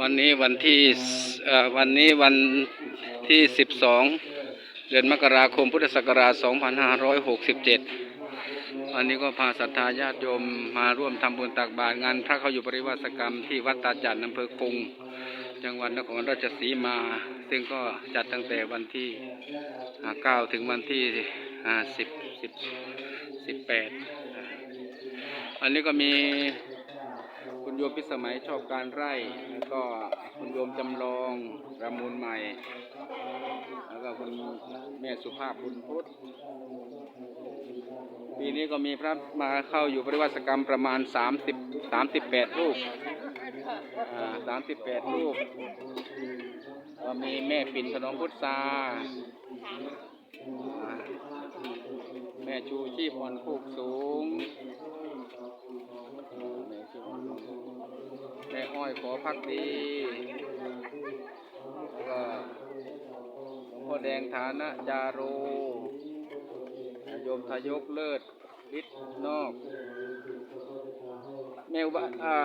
วันนี้วันที่วันนี้วันที่สิบสองเดือนมกราคมพุทธศักราช 2567 วันนี้ก็พาศรัทธาญาติโยมมาร่วมทำบุญตักบาตรงานพระเขาอยู่ปริวาสกรรมที่วัดตาจันทร์อำเภอคง จังหวัดนครราชสีมา ซึ่งก็จัดตั้งแต่วันที่อ่า9ถึงวันที่ 10 10 18 อันนี้ก็มี โยมพิสมัยชอบการไร่แล้วก็คุณโยมจำลองประมูลใหม่ แล้วก็คุณแม่สุภาพบุญพุทธปีนี้ก็มีพระมาเข้าอยู่ปริวัติกรรมประมาณ 30 38รูปอ่า38รูป ก็มีแม่ปิ่นขนมพุทธาอ่าแม่ชูชีพอ่อนคูกสูง แม่อ้อยขอพักดีก็หลวงพ่อแดงฐานะจาโรโยมทายกเลิศฤทธิ์นอก แมวบาอ่า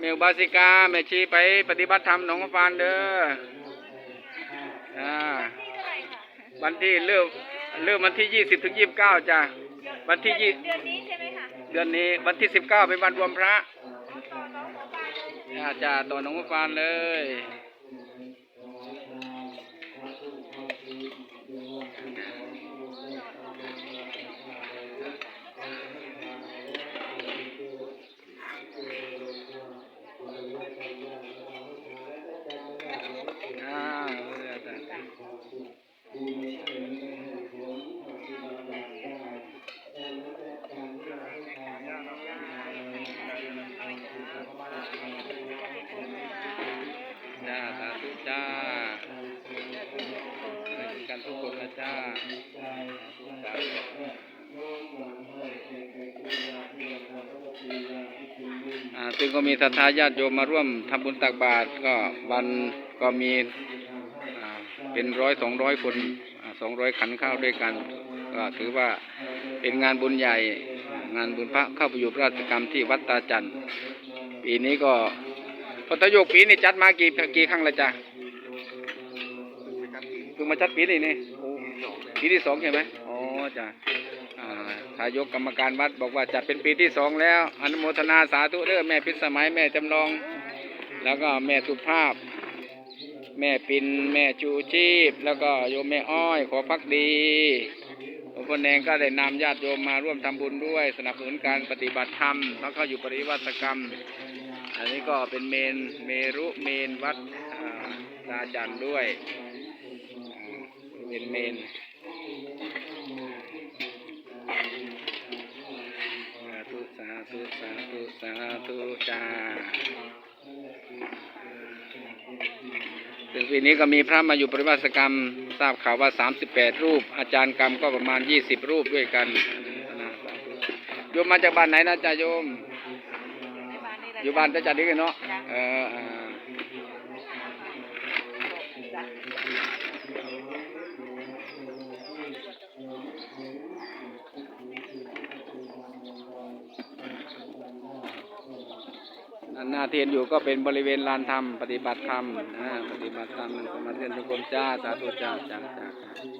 แมวบาสิกา แม่ชีไปปฏิบัติธรรมหนองฟานเด้ออ่าวันที่เริ่มเริ่มวันที่ยี่สิบถึงยี่สิบเก้าจ้ะวันที่ยี่เดือนนี้ใช่ไหมคะเดือนนี้วันที่สิบเก้าเป็นวันรวมพระ อน้องหมอปลาเลยอาจารย์ต่อหนองมะฟานเลย จ้าสาธุอ่าซึ่งก็มีศรัทธาญาติโยมมาร่วมทำบุญตักบาตรก็วันก็มีอ่าเป็นร้อยสองร้อยคนสองร้อยขันข้าวด้วยกัน ก็ถือว่าเป็นงานบุญใหญ่ งานบุญพระเข้าไปอยู่ราชกรรมที่วัดตาจันทร์ปีนี้ก็พระตโยกปีนี้จัดมากี่กี่ครั้งแล้วจ้ะเพิ่งมาจัดปีนี้นี่ ปีที่สองใช่ไหมอ๋อจ้ะอ่าทายกกรรมการวัดบอกว่าจัดเป็นปีที่สองแล้ว อนุโมทนาสาธุเด้อแม่พิสมัยแม่จำลอง แล้วก็แม่สุภาพ แม่ปินแม่จูชีพ แล้วก็โยมแม่อ้อยขอพักดีหลวงพ่อแดงก็ได้นำญาติโยมมาร่วมทำบุญด้วย สนับสนุนการปฏิบัติธรรมแล้วก็อยู่ปริวัติกรรม อันนี้ก็เป็นเมนเมรุเมนวัดอาตาจันด้วย เป็นเมนสาธุสาธุสาธุสาธุจ้าถึงปีนี้ก็มีพระมาอยู่ปริวาสกรรม ทราบข่าวว่า 38 รูป อาจารย์กรรมก็ประมาณ 20 รูปด้วยกันโยมมาจากบ้านไหนนะจ๊ะโยม อยู่บ้านจะจัดดีกันเนาะเออเอออัน หน้าเทียนอยู่ก็เป็นบริเวณลานธรรม ปฏิบัติธรรมปฏิบัติธรรมนั่นสมาธิทุกคนจ้า สาธุจ้าจ้าจ้าจ้า